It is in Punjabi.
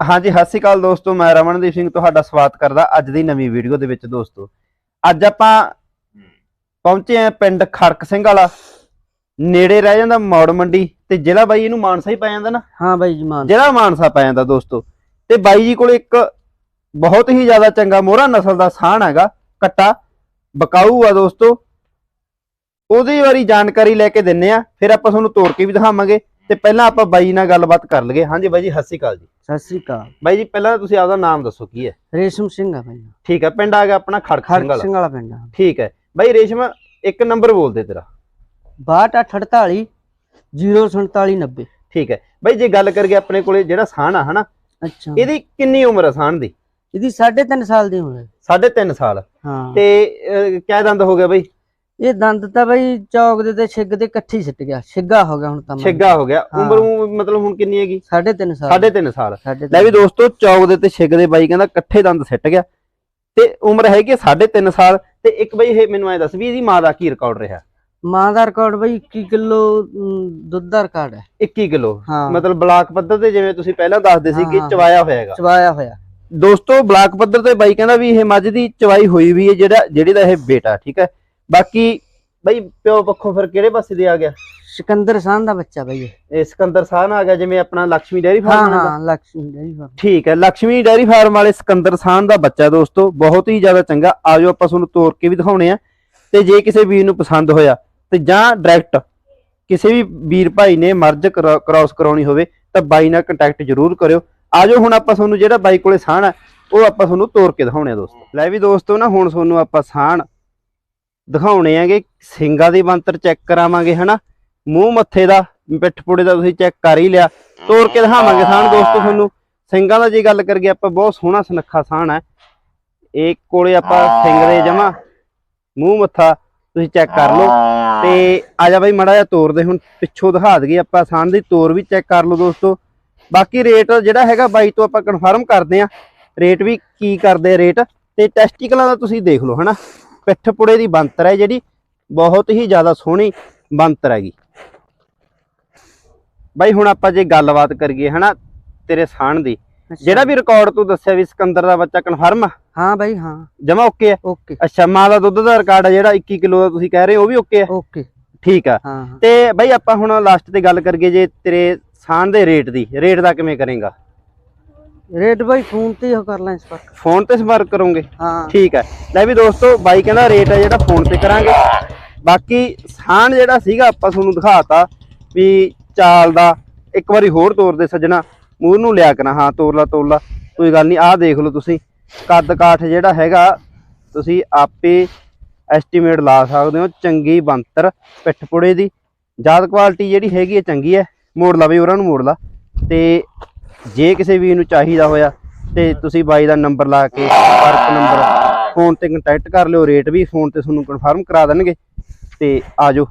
ਹਾਂਜੀ ਸਤਿ ਸ਼੍ਰੀ ਅਕਾਲ ਦੋਸਤੋ ਮੈਂ ਰਮਨਦੀਪ ਸਿੰਘ ਤੁਹਾਡਾ ਸਵਾਗਤ ਕਰਦਾ ਅੱਜ ਦੀ ਨਵੀਂ ਵੀਡੀਓ ਦੇ ਵਿੱਚ ਦੋਸਤੋ। ਅੱਜ ਆਪਾਂ ਪਹੁੰਚੇ ਆ ਪਿੰਡ ਖੜਕ ਸਿੰਘ ਵਾਲਾ। ਨੇੜੇ ਰਹਿ ਜਾਂਦਾ ਮੌੜ ਮੰਡੀ ਤੇ ਜ਼ਿਲ੍ਹਾ ਬਾਈ ਇਹਨੂੰ ਮਾਨਸਾ ਹੀ ਪੈ ਜਾਂਦਾ ਨਾ। ਹਾਂ ਬਾਈ ਜੀ ਮਾਨ ਜ਼ਿਲ੍ਹਾ ਮਾਨਸਾ ਪੈ ਜਾਂਦਾ ਦੋਸਤੋ। ਤੇ ਬਾਈ ਜੀ ਕੋਲ ਇੱਕ ਬਹੁਤ ਹੀ ਜ਼ਿਆਦਾ ਚੰਗਾ ਮੋਹਰਾ ਨਸਲ ਦਾ ਸਾਣ ਹੈਗਾ ਕੱਟਾ। ਬਕਾਊ ਆ ਦੋਸਤੋ। ਉਹਦੀ ਵਾਰੀ ਜਾਣਕਾਰੀ ਲੈ ਕੇ ਦਿੰਨੇ ਆ ਫਿਰ ਆਪਾਂ ਤੁਹਾਨੂੰ ਤੋੜ ਕੇ ਵੀ ਦਿਖਾਵਾਂਗੇ। ਤੇ ਪਹਿਲਾਂ ਆਪਾਂ ਬਾਈ ਨਾਲ ਗੱਲਬਾਤ ਕਰ ਲਈਏ। ਹਾਂਜੀ ਬਾਈ ਜੀ ਸਤਿ ਸ਼੍ਰੀ ਅਕਾਲ ਜੀ। ਸਤਿ ਸ੍ਰੀ ਅਕਾਲ। ਬਾਈ ਜੀ ਪਹਿਲਾਂ ਤੁਸੀਂ ਆਪਦਾ ਨਾਮ ਦੱਸੋ ਕੀ ਹੈ? ਰੇਸ਼ਮ ਸਿੰਘ ਆ ਬਾਈ ਠੀਕ ਹੈ ਪਿੰਡ ਆ ਗਿਆ ਆਪਣਾ ਖੜਕ ਸਿੰਘ ਖੜਕ ਵਾਲਾ ਸਿੰਘ ਵਾਲਾ ਪਿੰਡ ਆ। ਠੀਕ ਹੈ। ਬਾਈ ਰੇਸ਼ਮ ਇੱਕ ਨੰਬਰ ਬੋਲ ਦੇ ਤੇਰਾ। 6248 04790 ਠੀਕ ਹੈ। ਬਾਈ ਜੇ ਗੱਲ ਕਰੀਏ ਆਪਣੇ ਕੋਲੇ ਜਿਹੜਾ ਸਾਣ ਆ ਹਨਾ ਅੱਛਾ। ਇਹਦੀ ਕਿੰਨੀ ਉਮਰ ਆ ਸਾਣ ਦੀ? ਇਹਦੀ 3.5 ਸਾਲ ਦੀ ਉਮਰ ਹੈ। 3.5 ਸਾਲ। ਹਾਂ। ਤੇ ਅਹ, ਕਿਆ ਦੰਦ ਹੋ ਗਿਆ ਬਾਈ? ਇਹ ਦੰਦ ਤਾਂ ਬਾਈ ਚੌਕ ਦੇ ਤੇ ਛਿੱਗ ਦੇ ਇਕੱਠੀ ਸਿੱਟ ਗਿਆ। ਛਿੱਗਾ ਹੋ ਗਿਆ ਹੁਣ ਤਾਂ ਛਿੱਗਾ ਹੋ ਗਿਆ। ਉਮਰ ਮਤਲਬ ਹੁਣ ਕਿੰਨੀ ਹੈਗੀ? 3.5 ਸਾਲ। 3.5 ਸਾਲ। ਲੈ ਵੀ ਦੋਸਤੋ ਚੌਕ ਦੇ ਤੇ ਛਿੱਗ ਦੇ ਬਾਈ ਕਹਿੰਦਾ ਇਕੱਠੇ ਦੰਦ ਸਿੱਟ ਗਿਆ। ਤੇ ਉਮਰ ਹੈਗੀ 3.5 ਸਾਲ। ਤੇ ਇੱਕ ਬਾਈ ਇਹ ਮੈਨੂੰ ਐ ਦੱਸ ਵੀ ਇਹਦੀ ਮਾਂ ਦਾ ਕੀ ਰਿਕਾਰਡ ਰਿਹਾ? ਮਾਂ ਦਾ ਰਿਕਾਰਡ ਬਾਈ 21 ਕਿਲੋ ਦੁੱਧ ਦਾ ਰਿਕਾਰਡ ਹੈ। 21 ਕਿਲੋ। ਮਤਲਬ ਬਲਾਕ ਪੱਧਰ ਤੇ ਜਿਵੇਂ ਤੁਸੀਂ ਪਹਿਲਾਂ ਦੱਸਦੇ ਸੀ ਕਿ। ਚਵਾਇਆ ਹੋਇਆ ਹੈਗਾ। ਚਵਾਇਆ ਹੋਇਆ। ਦੋਸਤੋ ਬਲਾਕ ਪੱਧਰ ਤੇ ਬਾਈ ਕਹਿੰਦਾ ਵੀ ਇਹ ਮੱਝ ਦੀ ਚਵਾਈ ਹੋਈ ਵੀ ਹੈ ਜਿਹੜਾ ਜਿਹੜੀ ਦਾ ਇਹ ਬੇਟਾ ਠੀਕ ਹੈ? ਬਾਕੀ ਬਈ ਪਿਓ ਪੱਖੋਂ ਫਿਰ ਕਿਹੜੇ ਪਾਸੇ ਦੇ ਆ ਗਿਆ? ਸਿਕੰਦਰ ਸਾਨ ਦਾ ਬੱਚਾ ਬਈ ਇਹ। ਸਿਕੰਦਰ ਸਾਨ ਆ ਗਿਆ ਜਿਵੇਂ ਆਪਣਾ ਲక్ష్ਮੀ ਡੇਅਰੀ ਫਾਰਮ ਹਾਂ ਲక్ష్ਮੀ ਡੇਰੀ ਫਾਰਮ। ਠੀਕ ਹੈ ਲక్ష్ਮੀ ਡੇਅਰੀ ਫਾਰਮ ਵਾਲੇ ਸਿਕੰਦਰ ਸਾਨ ਦਾ ਬੱਚਾ ਦੋਸਤੋ ਬਹੁਤ ਹੀ ਜ਼ਿਆਦਾ ਚੰਗਾ। ਆਜੋ ਆਪਾਂ ਤੁਹਾਨੂੰ ਤੋਰ ਕੇ ਵੀ ਦਿਖਾਉਣੇ ਆ। ਤੇ ਜੇ ਕਿਸੇ ਵੀਰ ਨੂੰ ਪਸੰਦ ਹੋਇਆ ਤੇ ਜਾਂ ਡਾਇਰੈਕਟ ਕਿਸੇ ਵੀ ਵੀਰ ਭਾਈ ਨੇ ਮਰਜ ਕ੍ਰਾਸ ਕਰਾਉਣੀ ਹੋਵੇ ਤਾਂ ਬਾਈ ਨਾਲ ਕੰਟੈਕਟ ਜ਼ਰੂਰ ਕਰਿਓ। ਆਜੋ ਹੁਣ ਆਪਾਂ ਤੁਹਾਨੂੰ ਜਿਹੜਾ ਬਾਈ ਕੋਲੇ ਸਾਨ ਆ ਉਹ ਆਪਾਂ ਤੁਹਾਨੂੰ ਤੋਰ ਕੇ ਦਿਖਾਉਣੇ ਆ ਦੋਸਤੋ। ਲੈ ਵੀ ਦੋਸਤੋ ਨਾ ਹੁਣ ਤੁਹਾਨੂੰ ਆਪਾਂ ਸਾਨ ਦਿਖਾਉਣੇ ਆਗੇ ਸਿੰਗਾ ਦੀ ਬੰਤਰ ਚੈੱਕ ਕਰਾਵਾਂਗੇ ਹਨਾ? ਮੂੰਹ ਮੱਥੇ ਦਾ ਪਿੱਠ ਪੁੜੇ ਦਾ ਤੁਸੀਂ ਚੈੱਕ ਕਰ ਹੀ ਲਿਆ। ਤੋੜ ਕੇ ਦਿਖਾਵਾਂਗੇ ਸਾਹਣ ਦੋਸਤੋ ਤੁਹਾਨੂੰ। ਸਿੰਘਾਂ ਦਾ ਜੇ ਗੱਲ ਕਰੀਏ ਆਪਾਂ ਬਹੁਤ ਸੋਹਣਾ ਸੁਨੱਖਾ ਸਾਹਣ ਹੈ। ਇਹ ਕੋਲੇ ਆਪਾਂ ਸਿੰਘ ਦੇ ਜਮਾ ਮੂੰਹ ਮੱਥਾ ਤੁਸੀਂ ਚੈੱਕ ਕਰ ਲਓ। ਤੇ ਆ ਜਾ ਬਾਈ ਮੜਾ ਜਿਹਾ ਤੋੜ ਦੇ ਹੁਣ ਪਿੱਛੋਂ ਦਿਖਾ ਦਈਏ ਆਪਾਂ ਸਾਹਣ ਦੀ ਤੋਰ ਵੀ ਚੈੱਕ ਕਰ ਲਓ ਦੋਸਤੋ। ਬਾਕੀ ਰੇਟ ਜਿਹੜਾ ਹੈਗਾ ਬਾਈ ਤੋਂ ਆਪਾਂ ਕਨਫਰਮ ਕਰਦੇ ਆ ਰੇਟ ਵੀ ਕੀ ਕਰਦੇ ਰੇਟ ਤੇ ਟੈਸਟੀਕਲਾਂ ਦਾ ਤੁਸੀਂ ਦੇਖ ਲਓ ਹਨਾ? ਪਿੱਠ ਪੁੜੇ ਦੀ ਬੰਤਰ ਹੈ ਜਿਹੜੀ ਬਹੁਤ ਹੀ ਜ਼ਿਆਦਾ ਸੋਹਣੀ ਬੰਤਰ ਹੈਗੀ। ਬਾਈ ਹੁਣ ਆਪਾਂ ਜੇ ਗੱਲਬਾਤ ਕਰੀਏ ਹਨਾ ਤੇਰੇ ਸਾਹਣ ਦੀ ਜਿਹੜਾ ਵੀ ਰਿਕਾਰਡ ਤੂੰ ਦੱਸਿਆ ਵੀ ਸਿਕੰਦਰ ਦਾ ਬੱਚਾ ਕਨਫਰਮ ਆ? ਹਾਂ ਬਾਈ ਹਾਂ। ਜਮਾ ਓਕੇ ਆ? ਓਕੇ ਅੱਛਾ ਮਾਂ ਦਾ ਦੁੱਧ ਦਾ ਰਿਕਾਰਡ ਆ ਜਿਹੜਾ 21 ਕਿਲੋ ਦਾ ਤੁਸੀਂ ਕਹਿ ਰਹੇ ਹੋ ਉਹ ਵੀ ਓਕੇ ਆ? ਓਕੇ ਠੀਕ ਆ। ਤੇ ਬਾਈ ਆਪਾਂ ਹੁਣ ਲਾਸਟ ਤੇ ਗੱਲ ਕਰੀਏ ਜੇ ਤੇਰੇ ਸਾਹਣ ਦੇ ਰੇਟ ਦੀ ਰੇਟ ਦਾ ਕਿਵੇਂ ਕਰੇਗਾ? ਰੇਟ ਬਾਈ ਫੋਨ ਤੇ ਹੀ ਕਰ ਲੈ ਇਸ ਪਰ ਫੋਨ ਤੇ ਸੰਪਰਕ ਕਰੋਗੇ? ਹਾਂ। ਠੀਕ ਹੈ। ਲੈ ਵੀ ਦੋਸਤੋ ਬਾਈ ਕਹਿੰਦਾ ਰੇਟ ਹੈ ਜਿਹੜਾ ਫੋਨ ਤੇ ਕਰਾਂਗੇ। ਬਾਕੀ ਸਾਹਣ ਜਿਹੜਾ ਸੀਗਾ ਆਪਾਂ ਤੁਹਾਨੂੰ ਦਿਖਾਤਾ ਵੀ ਚਾਲ ਦਾ ਇੱਕ ਵਾਰੀ ਹੋਰ ਤੋਰ ਦੇ ਸੱਜਣਾ। ਮੂੰਹ ਨੂੰ ਲਿਆ ਕਰਾਂ ਹਾਂ ਤੋਰ ਲਾ ਤੋਰ ਲਾ ਕੋਈ ਗੱਲ ਨਹੀਂ ਆਹ ਦੇਖ ਲਓ ਤੁਸੀਂ। ਕੱਦ ਕਾਠ ਜਿਹੜਾ ਹੈਗਾ ਤੁਸੀਂ ਆਪੇ ਐਸਟੀਮੇਟ ਲਾ ਸਕਦੇ ਹੋ। ਚੰਗੀ ਬੰਤਰ ਪਿੱਠ ਪੁੜੇ ਦੀ। ਜਾਤ ਕੁਆਲਿਟੀ ਜਿਹੜੀ ਹੈਗੀ ਹੈ ਚੰਗੀ ਹੈ। ਮੋੜ ਲਾ ਬਈ ਉਹਨਾਂ ਨੂੰ ਮੋੜ ਲਾ। ਤੇ ਜੇ ਕਿਸੇ ਵੀ ਨੂੰ ਚਾਹੀਦਾ ਹੋਇਆ ਤੇ ਤੁਸੀਂ ਬਾਈ ਦਾ ਨੰਬਰ ਲਾ ਕੇ ਸੰਪਰਕ ਨੰਬਰ ਫੋਨ ਤੇ ਕੰਟੈਕਟ ਕਰ ਲਿਓ ਰੇਟ ਵੀ ਫੋਨ ਤੇ ਤੁਹਾਨੂੰ ਕਨਫਰਮ ਕਰਾ ਦੇਣਗੇ ਤੇ ਆਜੋ